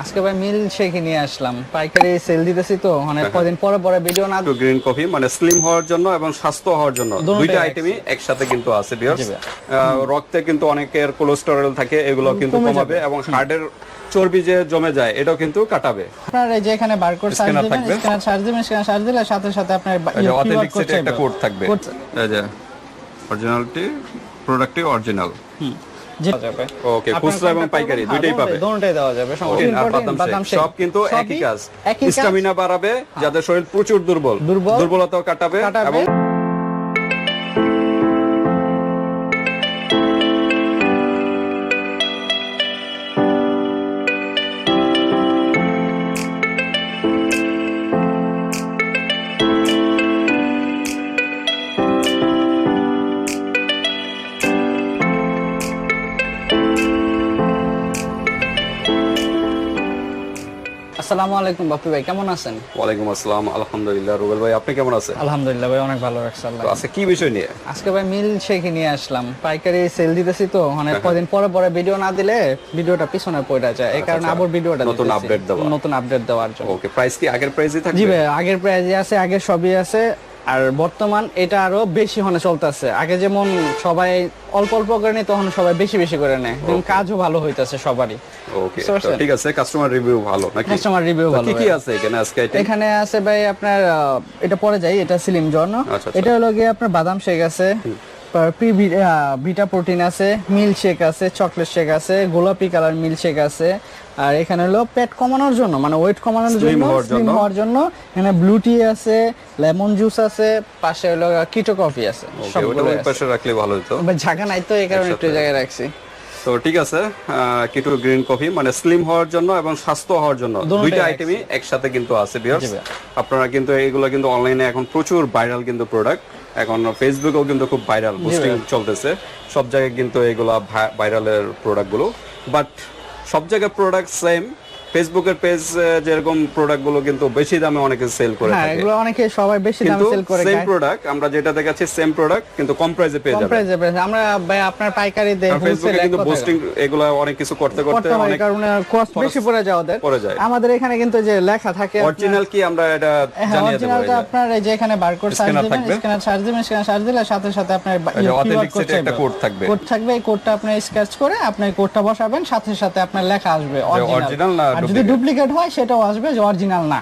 আজকে ভাই মিল শেখে নিয়ে আসলাম। পাইকারি সেল দিতেছি তো মানে কদিন পরে পরে ভিডিও না একটু গ্রিন কফি মানে স্লিম হওয়ার জন্য এবং স্বাস্থ্য হওয়ার জন্য। দুইটা আইটেমই একসাথে কিন্তু আছে বিয়ার্স রক্তে কিন্তু অনেকের কোলেস্টেরল থাকে এগুলো কিন্তু কমাবে এবং হার্টের চর্বি যে জমে যায় এটাও কিন্তু কাটাবে। আপনার এই যে এখানে বারকোড সার্চ দিবেন। স্ক্যানার সার্চ দিবেন স্ক্যানার সার্চ দিলে সাথে সাথে আপনার অথেন্টিক সেটে একটা। কোড থাকবে। এই যে অরিজিনালটি প্রোডাক্টটি অরিজিনাল হুম, যাবে। ওকে খুচরা এবং পাইকারি দুইটাই পাবে। দুটোই দেওয়া যাবে প্রোটিন আর প্রোটিন, বাদাম সব কিন্তু একই কাজ। একই বাড়াবে যাদের শরীর প্রচুর দুর্বল। দুর্বলতা দুর্বলতাও কাটাবে কাটাবে। এবং আসসালামু আলাইকুম বাপি ভাই কেমন আছেন? ওয়ালাইকুম আসসালাম আলহামদুলিল্লাহ। রুবেল ভাই আপনি কেমন আছেন? আলহামদুলিল্লাহ ভাই অনেক ভালো রাখছে আল্লাহ আজকে কি বিষয় নিয়ে? আজকে ভাই মিল শেখি নিয়ে আসলাম। পাইকারি সেল দিতেছি তো মানে কদিন পরে পরে ভিডিও না দিলে ভিডিওটা পিছনে পড়ে যায়। এই কারণে আচ্ছা। আবার ভিডিওটা নতুন আপডেট দেওয়া। নতুন আপডেট দেওয়ার জন্য। ওকে প্রাইস কি আগের প্রাইসই জি ভাই আগের প্রাইসই আছে আগের সবই আছে। আর বর্তমান এটা আরও বেশি হনে চলতেছে। আগে যেমন সবাই অল্প অল্প করে নেয় তখন সবাই বেশি বেশি করে নেয়। এবং কাজও ভালো হইতেছে সবারই। ওকে ঠিক আছে কাস্টমার রিভিউ ভালো নাকি? কাস্টমার রিভিউ ভালো কি কি আছে এখানে আজকে এখানে আছে ভাই আপনার এটা পরে যাই এটা সিলিম জন আচ্ছা, আচ্ছা। এটা হলো গিয়ে আপনার বাদাম শেক আছে। ভিটা প্রোটিন আছে মিল্ক শেক আছে চকলেট শেক আছে গোলাপি কালার মিল্ক শেক আছে। আর এখানে হলো পেট কমানোর জন্য মানে ওয়েট কমানোর জন্য স্লিম। হওয়ার জন্য এখানে ব্লু টি আছে লেমন জুস আছে পাশে হলো কিটো কফি আছে সবগুলো পাশে রাখলে ভালো হতো। জায়গা নাই তো এই কারণে একটু জায়গায় রাখছি। তো ঠিক আছে কিটো গ্রিন কফি মানে স্লিম হওয়ার জন্য এবং স্বাস্থ্য হওয়ার জন্য দুইটা। আইটেমই একসাথে কিন্তু আছে বিয়ার্স। আপনারা কিন্তু এইগুলো কিন্তু অনলাইনে এখন প্রচুর ভাইরাল কিন্তু প্রোডাক্ট এখন ফেসবুকেও কিন্তু খুব ভাইরাল বুস্টিং চলতেছে। সব জায়গায় কিন্তু এগুলা ভাইরালের প্রোডাক্টগুলো বাট সব জায়গায় প্রোডাক্ট সেম ফেসবুকের পেজ যেরকম প্রোডাক্টগুলো কিন্তু বেশি দামে অনেকে সেল করে হ্যাঁ থাকে। এগুলো অনেকে সবাই বেশি দামে সেল করে সেম প্রোডাক্ট আমরা যেটা দেখাচ্ছি সেম প্রোডাক্ট কিন্তু কম প্রাইসে পেয়ে কম যাবেন। প্রাইসে আমরা ভাই আপনার পাইকারি আর ফেসবুকে কিন্তু বুস্টিং এগুলা অনেক কিছু করতে করতে অনেক কারণ কস্ট বেশি পড়ে যায় ওদের। পড়ে যায়। আমাদের এখানে কিন্তু যে লেখা থাকে অরিজিনাল কি আমরা এটা হ্যাঁ জানিয়ে দেবো অরিজিনালটা আপনার এই যে এখানে বারকোড সার্চ দিবেন স্ক্যানার সার্চ দিবেন স্ক্যানার সার্চ দিলে সাথে সাথে আপনার set এ একটা কোড থাকবে। কোড থাকবে এই কোডটা আপনি স্ক্র্যাচ করে আপনি কোডটা বসাবেন সাথে সাথে আপনার লেখা আসবে অরিজিনাল না আর যদি ডুপ্লিকেট হয় সেটাও আসবে যে অরিজিনাল না।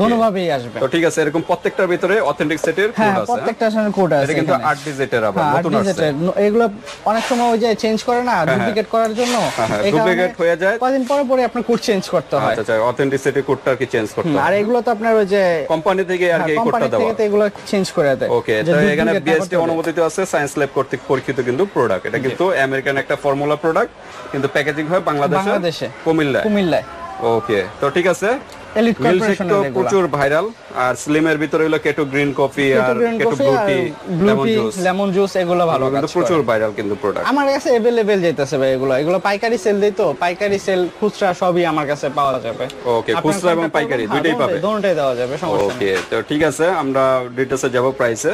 দোনোভাবেই আসবে। তো ঠিক আছে এরকম প্রত্যেকটার ভিতরে অথেন্টিক সেটের কোড হ্যাঁ আছে প্রত্যেকটা কোড হ্যাঁ? আছে এটা কিন্তু এখানে। 8 ডিজিটের আবার হ্যাঁ, নতুন আসছে এগুলো অনেক সময় ওই যে চেঞ্জ করে না ডুপ্লিকেট করার জন্য। হ্যাঁ, হ্যাঁ, হয়ে যায়। পরে পরে আপনার কোড চেঞ্জ করতে হয়। আচ্ছা আচ্ছা অথেন্টিসিটি কোডটা কি চেঞ্জ করতে হুম, আর এগুলো তো আপনার ওই যে কোম্পানি থেকে আর কি এই কোম্পানি কোডটা দেওয়া। থেকে এগুলো চেঞ্জ করে দেয়। ওকে তো এখানে বিএসটি অনুমোদিত আছে সায়েন্স ল্যাব কর্তৃক পরীক্ষিত কিন্তু প্রোডাক্ট এটা কিন্তু আমেরিকান একটা ফর্মুলা প্রোডাক্ট কিন্তু প্যাকেজিং হয় বাংলাদেশে বাংলাদেশে। কুমিল্লায়। কুমিল্লায়। ওকে তো ঠিক আছে। এলিট মিল্কশেক কর্পোরেশনের তো এগুলো প্রচুর ভাইরাল আর স্লিমের ভিতরে হলো কেটো গ্রিন কফি আর গ্রিন কেটো কফি ব্লু আর tea blue lemon tea juice lemon juice এগুলো ভালো কিন্তু কাজ প্রচুর করে। ভাইরাল কিন্তু প্রোডাক্ট আমার কাছে अवेलेबल যাইতেছে ভাই এগুলো এগুলো পাইকারি সেল দেই তো পাইকারি সেল খুচরা সবই আমার কাছে পাওয়া যাবে Okay, খুচরা এবং পাইকারি দুইটাই পাবে? দুটোই দেওয়া যাবে সমস্যা নেই ওকে তো ঠিক আছে আমরা ডিটেলসে যাব প্রাইসে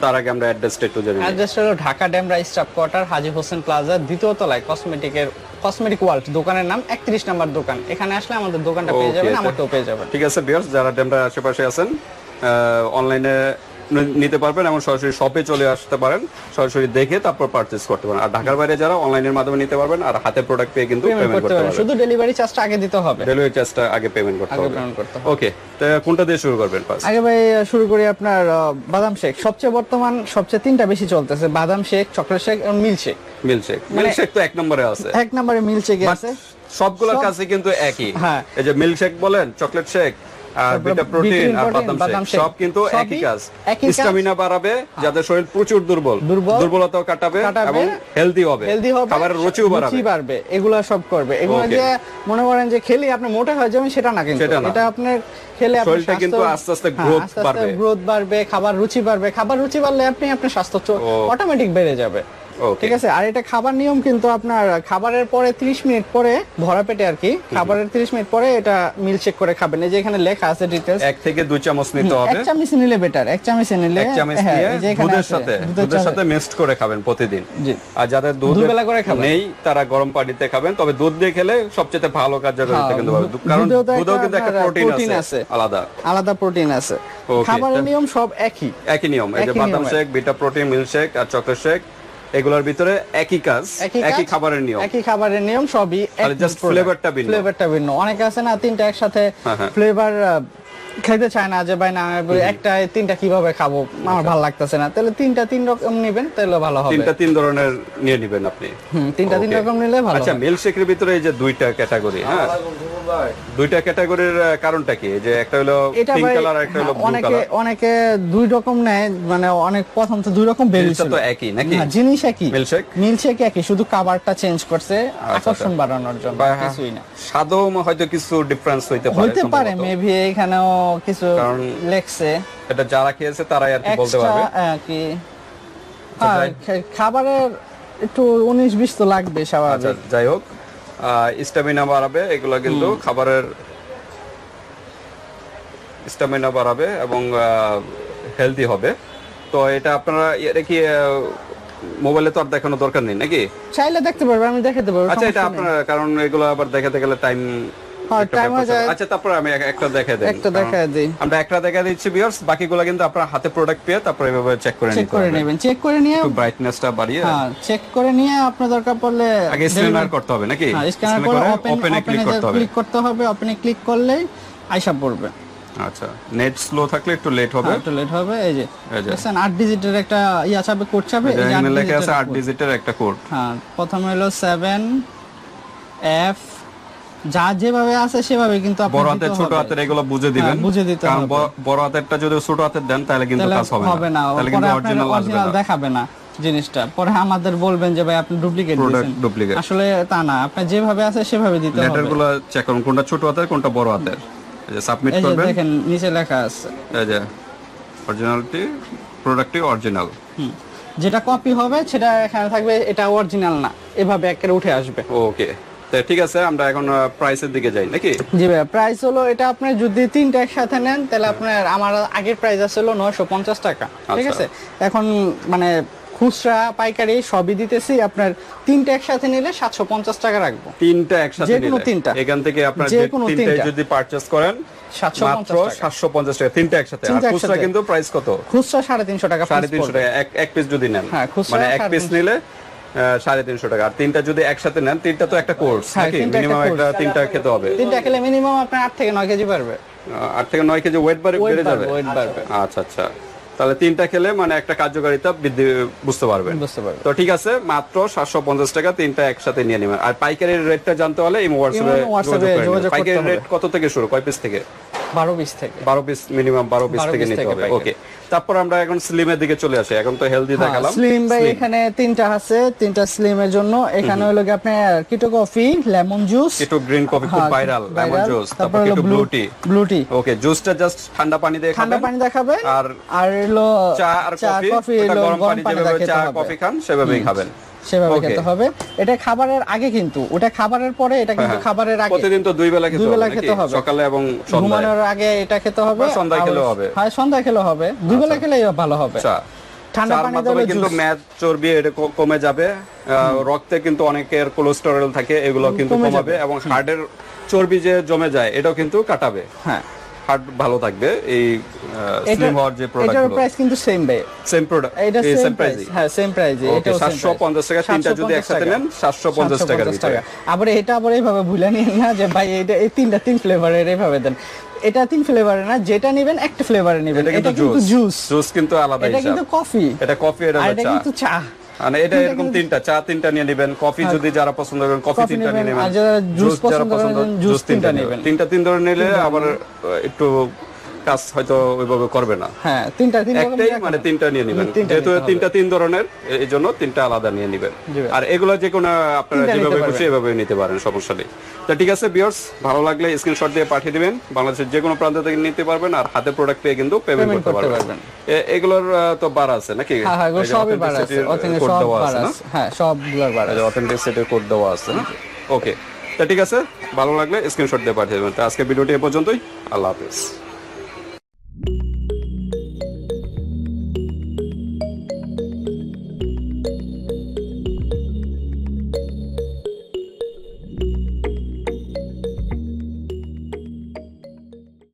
তার আগে আমরা অ্যাড্রেসটা একটু জানি অ্যাড্রেস হলো Dhaka Demra staff quarter Haji Hossain plaza দ্বিতীয় তলায় কসমেটিকের কসমেটিক ওয়ার্ল্ড দোকানের নাম একত্রিশ নাম্বার দোকান এখানে আসলে আমাদের দোকানটা পেয়ে Okay, যাবেন তো- আমারটাও পেয়ে যাবেন। ঠিক আছে বিয়ার্স যারা ডেমরা আশেপাশে আছেন অনলাইনে নিতে পারবেন এবং সরাসরি শপে চলে আসতে পারেন সরাসরি দেখে তারপর পারচেজ করতে পারেন। আর ঢাকার বাইরে যারা অনলাইনের মাধ্যমে নিতে পারবেন আর হাতে প্রোডাক্ট পেয়ে কিন্তু পেমেন্ট করতে পারবেন। শুধু ডেলিভারি চার্জটা আগে দিতে হবে। ডেলিভারি চার্জটা আগে পেমেন্ট করতে আগে হবে। পেমেন্ট করতে হবে। ওকে তো কোনটা দিয়ে শুরু করবেন ফার্স্ট আগে ভাই শুরু করি আপনার বাদাম শেক। সবচেয়ে বর্তমান সবচেয়ে তিনটা বেশি চলতেছে বাদাম শেক চকলেট শেক এবং মিল্ক শেক। মিল্কশেক মিল্কশেক তো এক নম্বরে আছে। এক নম্বরে মিল্ক শেক আছে। সবগুলোর সব- কাছে কিন্তু একই হ্যাঁ। এই যে মিল্কশেক বলেন চকলেট শেক আর বিটা প্রোটিন আর বাদাম বাদাম শেক শেক। সব কিন্তু একই কাজ একই বাড়াবে যাদের শরীর প্রচুর দুর্বল দুর্বল। দুর্বলতাও কাটাবে কাটাবে। এবং হেলদি হবে হেলদি হবে খাবারের রুচিও বাড়াবে বাড়বে এগুলো সব করবে এগুলো যে মনে করেন যে খেলে আপনি মোটা হয়ে যাবেন সেটা না কিন্তু সেটা না। এটা আপনার খেলে শরীরটা কিন্তু আস্তে আস্তে হ্যাঁ, আস্তে বাড়বে। গ্রোথ বাড়বে খাবার রুচি বাড়বে খাবার রুচি বাড়লে আপনি আপনার স্বাস্থ্য অটোমেটিক বেড়ে যাবে. ঠিক আছে? আর এটা খাবার নিয়ম কিন্তু আপনার খাবারের পরে 30 মিনিট পরে ভরা পেটে আর কি খাবারের 30 মিনিট পরে এটা মিল চেক করে খাবেন। এই যে এখানে লেখা আছে ডিটেলস এক থেকে দুই চামচ নিতে হবে এক চামচ নিলে বেটার এক চামচ নিলে এক চামচ হ্যাঁ, দিয়ে দুধের সাথে দুধের সাথে। মিক্সড করে খাবেন প্রতিদিন। জি। আর যাদের দুধ বেলা করে খাবেন। নেই তারা গরম পানিতে খাবেন। তবে দুধ দিয়ে খেলে সবচেয়ে ভালো কার্যকারিতা হ্যাঁ, কিন্তু কারণ দুধেও কিন্তু একটা প্রোটিন আছে। আলাদা। আলাদা প্রোটিন আছে। খাবারের নিয়ম সব একই। একই নিয়ম। এই যে বাদাম। Shake vita protein milk shake আর চকলেট শেক এগুলোর ভিতরে একই কাজ একই খাবারের নিয়ম। একই খাবারের নিয়ম সবই just flavorটা ভিন্ন। ফ্লেভারটা ভিন্ন। অনেকে আছে না তিনটা একসাথে হ্যাঁ, হ্যাঁ। ফ্লেভার খেতে চায় না যে ভাই না একটা তিনটা কীভাবে খাব? আমার ভালো লাগতেছে না। তাহলে তিনটা তিন রকম নেবেন তাহলে ভালো হবে। তিনটা তিন ধরনের নিয়ে নেবেন আপনি। হুম, তিনটা তিন রকম নিলে ভালো আচ্ছা হবে। মিল্ক শেকের ভিতরে এই যে দুইটা ক্যাটাগরি হ্যাঁ? দুইটা ক্যাটাগরির কারণটা কি? যে একটা হলো পিঙ্ক কালার একটা হলো হ্যাঁ, ব্লু অনেকে কালার অনেকে দুই রকম নেয় মানে অনেক প্রথম তো দুই রকম জিনিসটা তো একই নাকি? না, জিনিস একই। Milkshake? মিল্কশেক একই শুধু কাবারটা চেঞ্জ করছে আকর্ষণ আচ্ছা। বাড়ানোর জন্য হ্যাঁ, কিছুই না। স্বাদও হয়তো কিছু ডিফারেন্স হইতে পারে হইতে পারে। মেবি এখানেও কিছু লেখছে। এটা যারা খেয়েছে তারাই আর কি বলতে পারবে। কি? আচ্ছা, হ্যাঁ, খাবারের একটু উনিশ বিশ তো লাগবে আচ্ছা স্বাভাবিক। যাই হোক। স্টামিনা বাড়াবে এগুলো কিন্তু খাবারের স্টামিনা বাড়াবে এবং হেলদি হবে। তো এটা আপনারা এটা কি মোবাইলে তো আর দেখানো দরকার নেই নাকি? চাইলে দেখতে পারবে আমি দেখাতে পারব আচ্ছা এটা আপনার কারণ এগুলো আবার দেখাতে গেলে টাইম হ্যাঁ, হয়ে যায়। আচ্ছা তারপর আমি একটা দিই। একটা দেখায় দিই। আমরা একটা দেখা দিচ্ছি ভিউয়ার্স বাকিগুলো কিন্তু আপনার হাতে প্রোডাক্ট পেয়ে তারপর এভাবে চেক করে চেক করে নেবেন। চেক করে নিয়ে একটু ব্রাইটনেসটা বাড়িয়ে হ্যাঁ চেক করে নিয়ে আপনার দরকার পড়লে আগে স্ক্যানার করতে হবে নাকি? হ্যাঁ স্ক্যানার করে করে ওপেনে ক্লিক করতে হবে। ক্লিক করতে হবে ওপেনে ক্লিক করলেই আইসা পড়বে। আচ্ছা নেট স্লো থাকলে একটু লেট হবে। হ্যাঁ, একটু লেট হবে। এই যে। দেখছেন আট ডিজিটের একটা ইয়া চাবে কোড চাবে এখানে লেখা আছে digit আট code। ডিজিটের একটা কোড হ্যাঁ প্রথমে হলো সেভেন এফ যা যেভাবে আছে সেভাবে কিন্তু বড় হাতের ছোট। হাতের এগুলো বুঝে দিবেন। হ্যাঁ, বুঝে দিতে কারণ হবে। বড় হাতেরটা যদি ছোট হাতের দেন তাহলে কিন্তু কাজ হবে না। তাহলে কিন্তু অরিজিনাল আসবে না। দেখাবে না জিনিসটা। পরে আমাদের বলবেন যে ভাই আপনি ডুপ্লিকেট দিয়েছেন। ডুপ্লিকেট আসলে তা না। আপনি যেভাবে আছে সেভাবে দিতে হবে। গুলো চেক করুন কোনটা ছোট হাতের কোনটা বড় হাতের। এই যে সাবমিট করবেন। দেখেন নিচে লেখা আছে। এই যে অরিজিনালটি প্রোডাক্টটি অরিজিনাল হুম। যেটা কপি হবে সেটা এখানে থাকবে এটা অরিজিনাল না। এভাবে একের উঠে আসবে। ওকে ঠিক আছে আমরা এখন প্রাইসের দিকে যাই নাকি জি ভাই প্রাইস হলো এটা আপনি যদি তিনটা একসাথে নেন তাহলে আপনার আমার আগের প্রাইস আছে হলো নয়শো পঞ্চাশ টাকা ঠিক আচ্ছা। আছে এখন মানে খুচরা পাইকারি সবই দিতেছি আপনার তিনটা একসাথে নিলে সাতশো পঞ্চাশ টাকা রাখব তিনটা একসাথে নিলে, তিনটা। এখান থেকে আপনার যে তিনটা। যদি পারচেজ করেন 750 মাত্র টাকা। তিনটা একসাথে আর খুচরা কিন্তু প্রাইস কত খুচরা সাড়ে তিনশো টাকা সাড়ে piece তিনশো পড়বে। টাকা এক- এক পিস যদি নেন হ্যাঁ, খুচরা মানে এক পিস নিলে সাড়ে তিনশো টাকা। আর তিনটা যদি একসাথে নেন তিনটা তো একটা কোর্স হ্যাঁ, নাকি? মিনিমাম একটা তিনটা খেতে হবে। তিনটা খেলে মিনিমাম আপনার আট থেকে নয় কেজি পারবে আট থেকে নয় কেজি ওয়েট Weight বেড়ে যাবে। আচ্ছা আচ্ছা। তাহলে তিনটা খেলে মানে একটা কার্যকারিতা বৃদ্ধি বুঝতে পারবেন। বুঝতে পারবে তো ঠিক আছে মাত্র সাতশো পঞ্চাশ টাকা তিনটা একসাথে নিয়ে নেবেন। আর পাইকারির রেটটা জানতে হলে এই হোয়াটসঅ্যাপে পাইকারি রেট কত থেকে শুরু? কয় পিস থেকে? বারো বিশ থেকে। বারো পিস মিনিমাম বারো পিস থেকে নিতে হবে। ওকে তারপর আমরা এখন স্লিমের দিকে চলে আসি। এখন তো হেলদি দেখালাম। স্লিম ভাই। এখানে তিনটা আছে তিনটা স্লিমের জন্য। এখানে হলো কি আপনি keto coffee lemon juice keto green coffee খুব ভাইরাল লেমন জুস তারপর keto blue tea blue tea okay জুসটা জাস্ট ঠান্ডা পানি দিয়ে ঠান্ডা পানি দেখাবে আর আর হলো চা আর কফি কফি ওটা গরম পানি যেভাবে চা কফি খান সেভাবেই খাবেন। সেভাবে খেতে হবে। এটা খাবারের আগে কিন্তু ওটা খাবারের পরে এটা কিন্তু হ্যাঁ। খাবারের আগে। প্রতিদিন তো দুই বেলা খেতে দুই বেলা খেতে হবে। সকালে এবং ঘুমানোর আগে এটা খেতে হবে সন্ধ্যায় খেলেও হবে। হ্যাঁ সন্ধ্যায় খেলেও হবে। দুই বেলা ভালো হবে। ঠান্ডা পানি দিলে কিন্তু ম্যাদ চর্বি এটা কমে যাবে। রক্তে কিন্তু অনেকের কোলেস্টেরল থাকে এগুলো কিন্তু কমে কমাবে এবং হার্টের চর্বি যে জমে যায় এটাও কিন্তু কাটাবে। হ্যাঁ। হার্ট ভালো থাকবে এই স্লিম হওয়ার যে এটার প্রোডাক্টগুলো প্রাইস কিন্তু সেম ভাই। সেম প্রোডাক্ট এটা সেম প্রাইস হ্যাঁ সেম প্রাইস সাতশো পঞ্চাশ টাকা তিনটা যদি একসাথে নেন সাতশো পঞ্চাশ টাকার ভিতরে আবার এটা আবার এইভাবে ভুলে নিন না যে ভাই এটা এই তিনটা তিন ফ্লেভারের এইভাবে দেন। এটা তিন ফ্লেভারের না যেটা নেবেন একটা ফ্লেভারে নেবেন। এটা এটা কিন্তু জুস জুস কিন্তু আলাদা এটা কিন্তু কফি এটা কফি এটা হলো এটা কিন্তু চা। মানে এটা এরকম তিনটা চা তিনটা নিয়ে নেবেন কফি যদি যারা পছন্দ করেন কফি তিনটা নিয়ে নেবেন, জুস যারা পছন্দ করেন, জুস তিনটা নেবেন। তিনটা তিন ধরে নিলে আবার একটু কাজ হয়তো ওইভাবে করবে না। হ্যাঁ তিনটা তিন একটাই মানে তিনটা নিয়ে নেবেন। যেহেতু তিনটা তিন ধরনের এই জন্য তিনটা আলাদা নিয়ে নেবেন। আর এগুলো যে কোনো আপনারা যেভাবে খুশি এভাবে নিতে পারেন সমস্যা নেই। তা ঠিক আছে বিয়ার্স ভালো লাগলে স্ক্রিনশট দিয়ে পাঠিয়ে দিবেন। বাংলাদেশের যে কোনো প্রান্ত থেকে নিতে পারবেন আর হাতে প্রোডাক্ট পেয়ে কিন্তু পেমেন্ট করতে পারবেন। এগুলোর তো বার আছে নাকি? হ্যাঁ হ্যাঁ এগুলো সবই বার আছে। অথেন্টিক সব দেওয়া আছে হ্যাঁ সবগুলোর বার আছে। অথেন্টিসিটি কোড দেওয়া আছে ওকে তা ঠিক আছে ভালো লাগলে স্ক্রিনশট দিয়ে পাঠিয়ে দেবেন। তা আজকে ভিডিওটি এ পর্যন্তই। আল্লাহ হাফেজ।